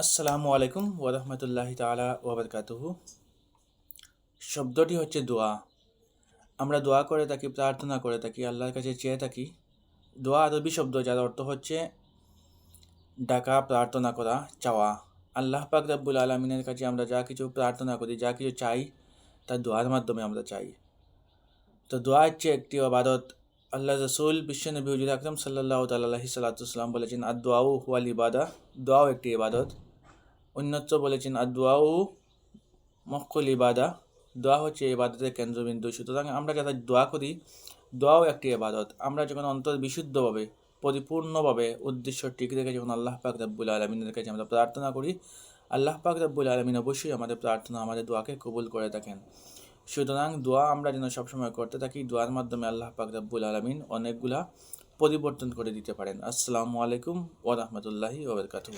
আসসালামু আলাইকুম ওরহমতুল্লাহি তালা ওবরকাতুহু শব্দটি হচ্ছে দোয়া। আমরা দোয়া করে থাকি, প্রার্থনা করে থাকি, আল্লাহর কাছে চেয়ে থাকি। দোয়া আরবি শব্দ, যার অর্থ হচ্ছে ডাকা, প্রার্থনা করা, চাওয়া। আল্লাহ পাক রাব্বুল আলমিনের কাছে আমরা যা কিছু প্রার্থনা করি, যা কিছু চাই, তা দোয়ার মাধ্যমে আমরা চাই। তো দোয়া হচ্ছে একটি আবাদত আল্লাহ রসুল বিশ্বনবী হুজুর আকরম সাল্লাহ তাল্লাহি সাল্লাতুসলাম বলেছেন আর দোয়াউ হুয়াল ইবাদা। দোয়াও একটি ইবাদত। অন্যত্র বলেছেন, আর দোয়াউ মক্কুল ইবাদা। দোয়া হচ্ছে ইবাদতের কেন্দ্রবিন্দু। সুতরাং আমরা যারা দোয়া করি, দোয়াও একটি এবাদত আমরা যখন অন্তর বিশুদ্ধভাবে, পরিপূর্ণভাবে উদ্দেশ্য ঠিক রেখে যখন আল্লাহ পাক রব্বুল আলমিনের কাছে আমরা প্রার্থনা করি, আল্লাহ পাক রব্বুল আলমিন অবশ্যই আমাদের প্রার্থনা, আমাদের দোয়াকে কবুল করে থাকেন। সুতরাং দোয়া আমরা যেন সবসময় করতে থাকি, দোয়ার মাধ্যমে আল্লাহ পাক রব্বুল আলমিন অনেকগুলা পরিবর্তন করে দিতে পারেন। আসসালামু আলাইকুম ওরহমতুল্লাহি ওবরকাতুহ